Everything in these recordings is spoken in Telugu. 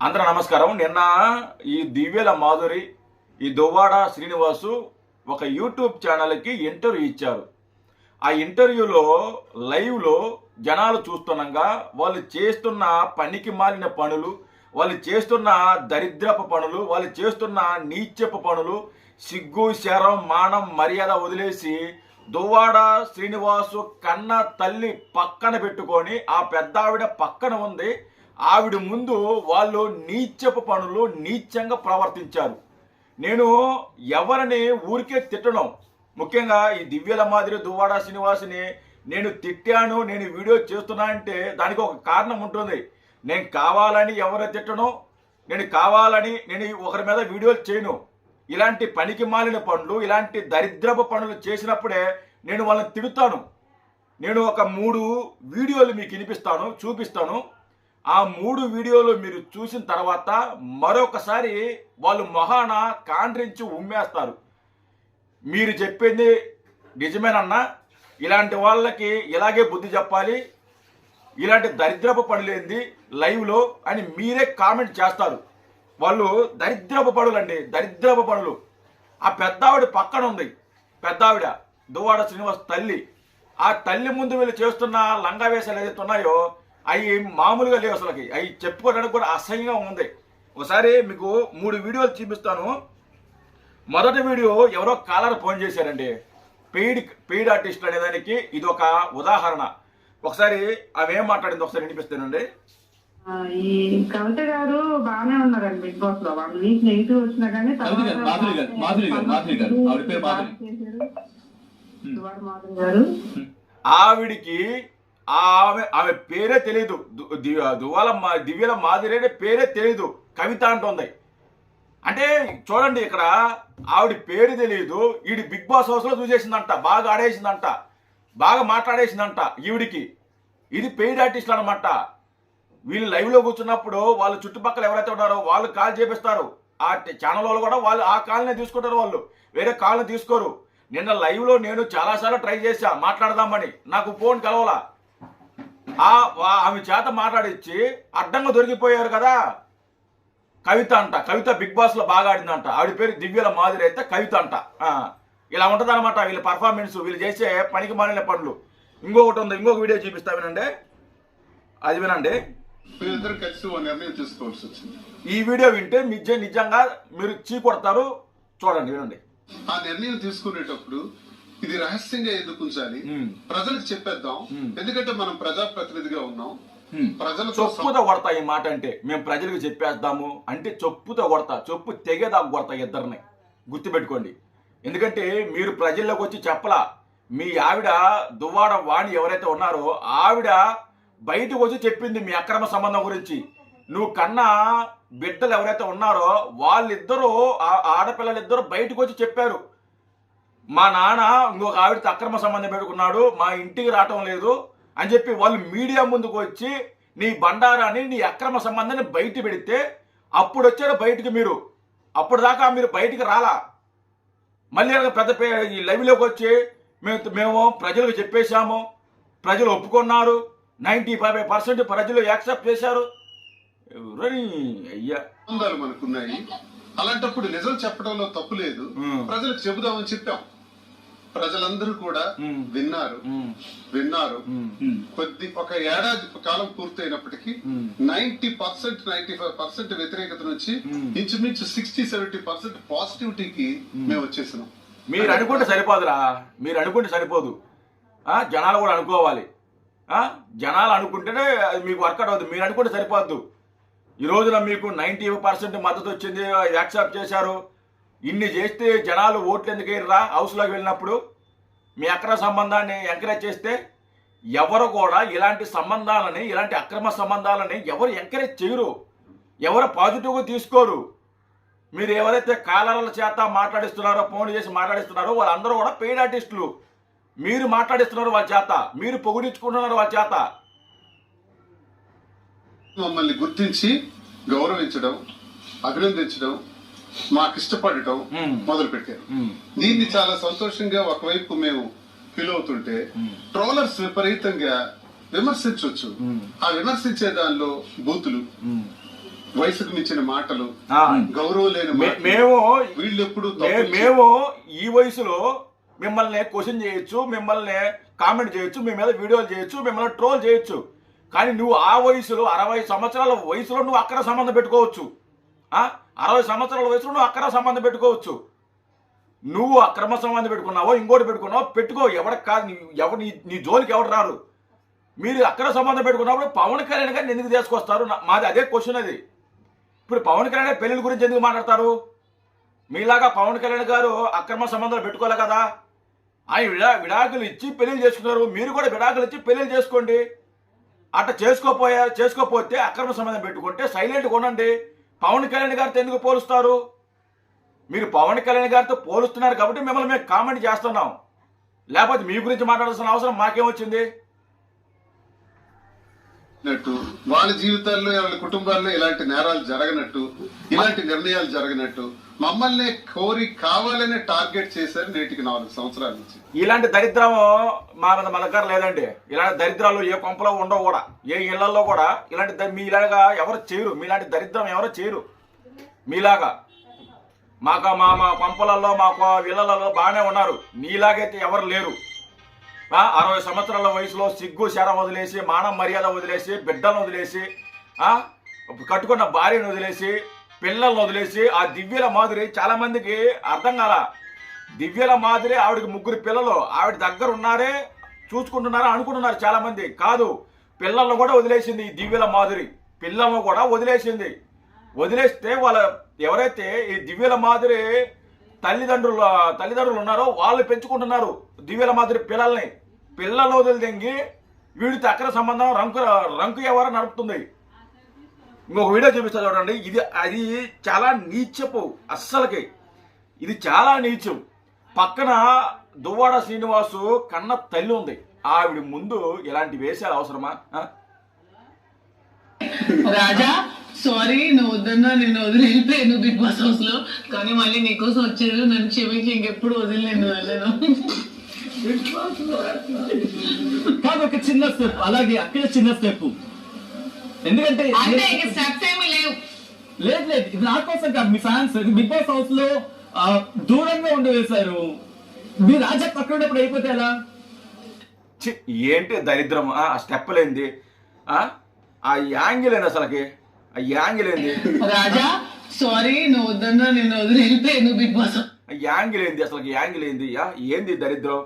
అందరూ నమస్కారం. నిన్న ఈ దివ్యల మాధురి ఈ దువ్వాడ శ్రీనివాసు ఒక యూట్యూబ్ ఛానల్కి ఇంటర్వ్యూ ఇచ్చారు. ఆ ఇంటర్వ్యూలో లైవ్లో జనాలు చూస్తుండగా వాళ్ళు చేస్తున్న పనికి మాలిన పనులు వాళ్ళు చేస్తున్న దరిద్రపు పనులు వాళ్ళు చేస్తున్న నీచపు పనులు సిగ్గు శరం మానం మర్యాద వదిలేసి దువ్వాడ శ్రీనివాసు కన్న తల్లి పక్కన పెట్టుకొని ఆ పెద్దావిడ పక్కన ఉంది. ఆవిడ ముందు వాళ్ళు నీచపు పనులు నీచంగా ప్రవర్తించారు. నేను ఎవరిని ఊరికే తిట్టడం ముఖ్యంగా ఈ దివ్యల మాదిరి దువ్వాడ శ్రీనివాసుని నేను తిట్టాను నేను వీడియో చేస్తున్నా అంటే దానికి ఒక కారణం ఉంటుంది. నేను కావాలని ఎవరు తిట్టను నేను కావాలని నేను ఒకరి మీద వీడియోలు చేయను. ఇలాంటి పనికి మాలిన పనులు ఇలాంటి దరిద్రపు పనులు చేసినప్పుడే నేను వాళ్ళని తిడుతాను. నేను ఒక మూడు వీడియోలు మీకు వినిపిస్తాను చూపిస్తాను. ఆ మూడు వీడియోలు మీరు చూసిన తర్వాత మరొకసారి వాళ్ళు మొహాన కాండ్రించి ఉమ్మేస్తారు. మీరు చెప్పింది నిజమేనన్నా ఇలాంటి వాళ్ళకి ఇలాగే బుద్ధి చెప్పాలి ఇలాంటి దరిద్రపు పనులేంది లైవ్లో అని మీరే కామెంట్ చేస్తారు. వాళ్ళు దరిద్రపు పనులు అండి దరిద్రపు పనులు. ఆ పెద్దావిడ పక్కన ఉంది పెద్దావిడ దువ్వాడ శ్రీనివాస్ తల్లి. ఆ తల్లి ముందు వీళ్ళు చేస్తున్న లంగావేశాలు ఏదైతే ఉన్నాయో అవి మామూలుగా లేవు అసలుకి. అవి చెప్పుకోవడానికి కూడా అసహ్యంగా ఉంది. ఒకసారి మీకు మూడు వీడియోలు చూపిస్తాను. మొదటి వీడియో ఎవరో కాలర్ ఫోన్ చేశారండి. పెయిడ్ పెయిడ్ ఆర్టిస్ట్ అనే దానికి ఇది ఒక ఉదాహరణ. ఒకసారి ఆమె ఏం మాట్లాడింది ఒకసారి వినిపిస్తానండి. ఆ, ఈ కవిత గారు బాగానే ఉన్నారండి బిగ్ బాస్లో. వన్ వీక్ నెగిటివ్ వచ్చినా కానీ మాధురి గారు. ఆవిడికి ఆమె ఆమె పేరే తెలియదు దు- దువ్వాల మా- దివ్యల మాదిరేనే పేరే తెలియదు కవిత అంటుంది. అంటే చూడండి ఇక్కడ ఆవిడ పేరు తెలియదు ఈడి బిగ్ బాస్ హౌస్లో చూసేసిందంట బాగా ఆడేసిందంట బాగా మాట్లాడేసిందంట ఈవిడికి. ఇది పెయిడ్ ఆర్టిస్ట్ అనమాట వీళ్ళు లైవ్లో కూర్చున్నప్పుడు వాళ్ళ చుట్టుపక్కల ఎవరైతే ఉన్నారో వాళ్ళు కాల్ చేపిస్తారు. ఆ ఛానల్ వాళ్ళు కూడా వాళ్ళు ఆ కాల్నే తీసుకుంటారు వాళ్ళు. వేరే కాల్ని తీసుకోరు. నిన్న లైవ్లో నేను చాలాసార్లు ట్రై చేశా మాట్లాడదామని. నాకు ఫోన్ కలవలా. ఆమె చేత మాట్లాడిచ్చి అడ్డంగా దొరికిపోయారు కదా. కవిత అంట. కవిత బిగ్ బాస్లో బాగా ఆడిందంట. ఆవిడ పేరు దివ్యల మాదిరి అయితే కవిత అంట. ఇలా ఉంటది అనమాట వీళ్ళ పర్ఫార్మెన్స్ వీళ్ళు చేసే పనికి మాలిన పనులు. ఇంకొకటి ఉంది. ఇంకొక వీడియో చూపిస్తా వినండి. అది వినండి. ఈ వీడియో వింటే నిజ నిజంగా మీరు చీ కొడతారు చూడండి వినండి. ఆ నిర్ణయం తీసుకునేటప్పుడు ఇది రహస్యంగా ఎందుకు ఉంచాలి. ప్రజలకు చెప్పేద్దాం. ఎందుకంటే మనం ప్రజాప్రతినిధిగా ఉన్నాం. హ్మ్. ప్రజలతో చొప్పుతో కొడతా ఈ మాట అంటే మేము ప్రజలకు చెప్పేద్దాము అంటే చొప్పుతో కొడతా చొప్పు తెగేదాకా కొడతా ఇద్దరిని. గుర్తుపెట్టుకోండి. ఎందుకంటే మీరు ప్రజల్లోకి వచ్చి చెప్పలా మీ ఆవిడ దువ్వాడ వాణి ఎవరైతే ఉన్నారో ఆవిడ బయటకు వచ్చి చెప్పింది మీ అక్రమ సంబంధం గురించి. నువ్వు కన్నా బిడ్డలు ఎవరైతే ఉన్నారో వాళ్ళిద్దరూ ఆడపిల్లలిద్దరూ బయటకు వచ్చి చెప్పారు. మా నాన్న ఇంకొక ఆవిడతో అక్రమ సంబంధం పెట్టుకున్నాడు మా ఇంటికి రావటం లేదు అని చెప్పి వాళ్ళు మీడియా ముందుకు వచ్చి నీ బండారాన్ని నీ అక్రమ సంబంధాన్ని బయట పెడితే అప్పుడు వచ్చారు బయటికి మీరు. అప్పుడు దాకా మీరు బయటికి రాలా. మళ్ళీ పెద్ద ఈ లైవ్లోకి వచ్చి మేము మేము ప్రజలకు చెప్పేశాము. ప్రజలు ఒప్పుకున్నారు. నైంటీ ఫైవ్ పర్సెంట్ ప్రజలు యాక్సెప్ట్ చేశారు. అయ్యా? మనకున్నాయి. అలాంటప్పుడు నిజం చెప్పడంలో తప్పు లేదు. ప్రజలకు చెబుదామని చెప్పాం. ప్రజలందరూ కూడా. విన్నారు. విన్నారు. కొద్ది ఒక ఏడాది కాలం పూర్తయినప్పటికీ. Ninety percent ninety five percent వ్యతిరేకత నుంచి. ఇంచుమించు సిక్స్టీ సెవెంటీ పర్సెంట్ పాజిటివిటీకి మేము వచ్చేసినాం. మీరు అనుకుంటే సరిపోదురా. మీరు అనుకుంటే సరిపోదు. ఆ, జనాలు కూడా అనుకోవాలి. ఆ, జనాలు అనుకుంటేనే అది మీకు వర్కౌట్ అవుతుంది. మీరు అనుకుంటే సరిపోద్దు. ఈ రోజున మీకు నైంటీ పర్సెంట్ మద్దతు వచ్చింది యాక్సెప్ట్ చేశారు. ఇన్ని చేస్తే జనాలు ఓట్లు ఎందుకు వేయరా హౌస్లోకి వెళ్ళినప్పుడు మీ అక్రమ సంబంధాన్ని ఎంకరేజ్ చేస్తే ఎవరు కూడా ఇలాంటి సంబంధాలని ఇలాంటి అక్రమ సంబంధాలని ఎవరు ఎంకరేజ్ చేయరు. ఎవరు పాజిటివ్గా తీసుకోరు. మీరు ఎవరైతే కాలర్ల చేత మాట్లాడిస్తున్నారో ఫోన్ చేసి మాట్లాడిస్తున్నారో వాళ్ళందరూ కూడా పెయిడ్ ఆర్టిస్టులు మీరు మాట్లాడిస్తున్నారు వాళ్ళ చేత మీరు పొగిడించుకుంటున్నారు వాళ్ళ చేత. మమ్మల్ని గుర్తించి గౌరవించడం అభినందించడం మాకు ఇష్టపడటం. మొదలు పెట్టారు. దీన్ని చాలా సంతోషంగా ఒకవైపు మేము ఫీల్ అవుతుంటే ట్రోలర్స్ విపరీతంగా విమర్శించవచ్చు. ఆ విమర్శించే దానిలో బూతులు. వయసుకు మించిన మాటలు గౌరవం లేని. మేము వీళ్ళు ఎప్పుడు మేము ఈ వయసులో మిమ్మల్ని క్వశ్చన్ చేయొచ్చు మిమ్మల్ని కామెంట్ చేయొచ్చు మీ మీద వీడియోలు చేయొచ్చు మిమ్మల్ని ట్రోల్ చేయొచ్చు కానీ నువ్వు ఆ వయసులో అరవై సంవత్సరాల వయసులో నువ్వు అక్కడ సంబంధం పెట్టుకోవచ్చు? అరవై సంవత్సరాల వయసులో నువ్వు అక్కడ సంబంధం పెట్టుకోవచ్చు. నువ్వు అక్రమ సంబంధం పెట్టుకున్నావో ఇంకోటి పెట్టుకున్నావో పెట్టుకో. ఎవరికి కాదు ఎవరు నీ నీ జోలికి ఎవరు రారు మీరు అక్రమ సంబంధం పెట్టుకున్నప్పుడు పవన్ కళ్యాణ్ గారిని ఎందుకు తీసుకొస్తారు? మాది అదే క్వశ్చన్ అది. ఇప్పుడు పవన్ కళ్యాణ్ పెళ్ళి గురించి ఎందుకు మాట్లాడతారు? మీలాగా పవన్ కళ్యాణ్ గారు అక్రమ సంబంధాలు పెట్టుకోలే కదా. ఆయన విడా విడాకులు ఇచ్చి పెళ్ళి చేసుకున్నారు. మీరు కూడా విడాకులు ఇచ్చి పెళ్ళి చేసుకోండి. అట్లా చేసుకోపోయారు చేసుకోపోతే అక్రమ సంబంధం పెట్టుకుంటే సైలెంట్గా ఉండండి. పవన్ కళ్యాణ్ గారితో ఎందుకు పోలుస్తారు? మీరు పవన్ కళ్యాణ్ గారితో పోలుస్తున్నారు కాబట్టి మిమ్మల్ని మేము కామెంట్ చేస్తున్నాం. లేకపోతే మీ గురించి మాట్లాడాల్సిన అవసరం మాకేమొచ్చింది జరగనట్టు వాళ్ళ జీవితాల్లో వాళ్ళ కుటుంబాల్లో ఇలాంటి నేరాలు జరగనట్టు ఇలాంటి నిర్ణయాలు జరగనట్టు మమ్మల్ని కోరి కావాలనే టార్గెట్ చేశారు నేటికి నాలుగు సంవత్సరాల నుంచి. ఇలాంటి దరిద్రం మా మన దగ్గర లేదండి. ఇలాంటి దరిద్రాలు ఏ కొంపలో ఉండవు కూడా. ఏ ఇళ్ళలో కూడా ఇలాంటి మీలాగా ఎవరు చేయరు. మీలాంటి దరిద్రం ఎవరు చేయరు. మీలాగా. మాకు మా మా కొంపలలో మాకు ఇళ్ళలో బాగానే ఉన్నారు. మీలాగైతే ఎవరు లేరు. అరవై సంవత్సరాల వయసులో సిగ్గు శర వదిలేసి మానం మర్యాద వదిలేసి బిడ్డలను వదిలేసి కట్టుకున్న భార్యను వదిలేసి పిల్లల్ని వదిలేసి ఆ దివ్యల మాదిరి చాలా మందికి అర్థం కాల. దివ్యల మాదిరి ఆవిడకి ముగ్గురు పిల్లలు ఆవిడ దగ్గర ఉన్నారే చూసుకుంటున్నారా అనుకుంటున్నారు చాలా మంది. కాదు పిల్లలను కూడా వదిలేసింది ఈ దివ్యల మాదిరి. పిల్లలను కూడా వదిలేసింది. వదిలేస్తే వాళ్ళ ఎవరైతే ఈ దివ్యల మాదిరి తల్లిదండ్రులు తల్లిదండ్రులు ఉన్నారో వాళ్ళు పెంచుకుంటున్నారు. దివ్యల మాదిరి పిల్లల్ని. పిల్లలను వదిలిదెంగి వీడితో అక్కడ సంబంధం రంకు రంకు ఎవరు నడుపుతుంది. ఇంకొక వీడియో చూపిస్తా చూడండి. ఇది అది చాలా నీచపు అస్సలకి. ఇది చాలా నీచం. పక్కన దువ్వాడ శ్రీనివాసు కన్న తల్లి ఉంది. ఆవిడ ముందు ఇలాంటి వేషాలు అవసరమా? రాజా సారీ నువ్వు వద్దన్నా నేను వదిలేను బిగ్ బాస్ హౌస్లో. కానీ మళ్ళీ నీకోసం వచ్చారు. నన్ను క్షమించి ఇంకెప్పుడు వదిలేను వెళ్ళను కాదు ఒక చిన్న స్టెప్ అలాగే అక్కడ చిన్న స్టెప్ ఎందుకంటే అంటే ఇంక స్టెప్స్ ఏమీ లేవు. లేదు లేదు. ఇది నా కోసం కాదు మీ ఫ్యాన్స్ బిగ్ బాస్ హౌస్లో దూరంగా ఉండవేశారు. మీ రాజా పక్కన ఉన్నప్పుడు అయిపోతే ఎలా? ఏంటి దరిద్రం? ఆ స్టెప్ లేంది ఆ? ఆ యాంగిల్ ఏంది అసలుకి? యాంగిల్ ఏంది రాజా సారీ నువ్వు వద్దన్నా బిగ్ బాస్. యాంగిల్ ఏంది అసలుకి యాంగిల్ ఏంది? ఏంది దరిద్రం?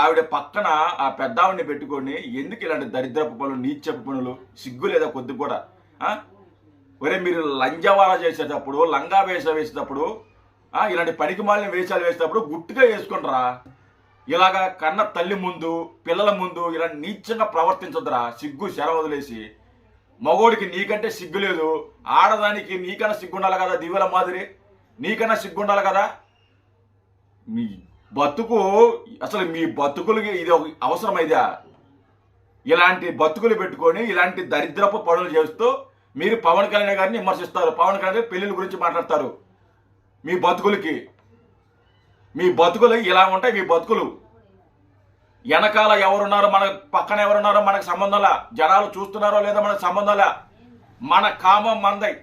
ఆవిడ పక్కన ఆ పెద్దావిడిని పెట్టుకొని ఎందుకు ఇలాంటి దరిద్రపు పనులు నీచపు పనులు? సిగ్గు లేదా కొద్ది కూడా? ఒరే మీరు లంజవాల చేసేటప్పుడు లంగా వేష వేసేటప్పుడు ఇలాంటి పనికి మాలిన వేషాలు వేసేటప్పుడు గుట్టుగా వేసుకుంటారా? ఇలాగా కన్న తల్లి ముందు పిల్లల ముందు ఇలా నీచంగా ప్రవర్తించొద్దురా? సిగ్గు శర వదిలేసి. మగోడికి నీకంటే సిగ్గు లేదు ఆడదానికి నీకన్నా సిగ్గుండాలి కదా దివ్యల మాదిరి? నీకన్నా సిగ్గుండాలి కదా? మీ బతుకు అసలు మీ బతుకులకి ఇది అవసరమైదా ఇలాంటి బతుకులు పెట్టుకొని ఇలాంటి దరిద్రపు పనులు చేస్తూ మీరు పవన్ కళ్యాణ్ గారిని విమర్శిస్తారు. పవన్ కళ్యాణ్ గారి పెళ్ళిళ్ళ గురించి మాట్లాడతారు మీ బతుకులకి. మీ బతుకులు ఇలా ఉంటాయి? మీ బతుకులు వెనకాల ఎవరున్నారో మన పక్కన ఎవరున్నారో మనకు సంబంధంలా జనాలు చూస్తున్నారో లేదో మనకు సంబంధంలా మన కామం మందై.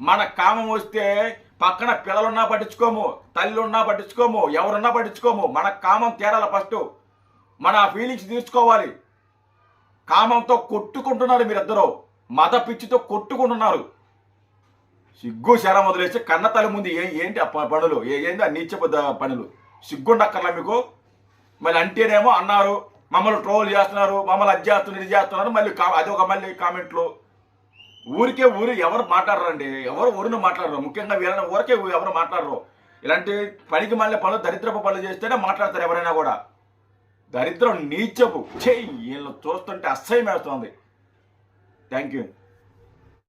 మన కామం వస్తే పక్కన పిల్లలున్నా పట్టించుకోము తల్లి ఉన్నా పట్టించుకోము ఎవరున్నా పట్టించుకోము. మన కామం తేరాల ఫస్ట్ మన ఫీలింగ్స్ తీర్చుకోవాలి. కామంతో కొట్టుకుంటున్నారు మీరిద్దరూ. మత పిచ్చితో కొట్టుకుంటున్నారు. సిగ్గు శరం వదిలేసి కన్న తల్లి ముందు ఏంటి ఆ పనులు? ఏంటి ఆ నీచ పనులు? సిగ్గుండక్కర్లా మీకు? మళ్ళీ అంటేనేమో అన్నారు మమ్మల్ని ట్రోల్ చేస్తున్నారు మమ్మల్ని అది చేస్తున్నారు ఇది చేస్తున్నారు మళ్ళీ కా- అది ఒక మళ్ళీ కామెంట్లు. ఊరికే ఊరు ఎవరు మాట్లాడరండి? ఎవరు ఊరిని మాట్లాడరు. ముఖ్యంగా వీళ్ళని ఊరికే ఎవరు మాట్లాడరు. ఇలాంటి పనికి మళ్ళీ పనులు దరిద్రపు పనులు చేస్తేనే మాట్లాడతారు ఎవరైనా కూడా. దరిద్రం నీచపు. చేయి వీళ్ళని చూస్తుంటే అసహ్యం వేస్తుంది. Thank you.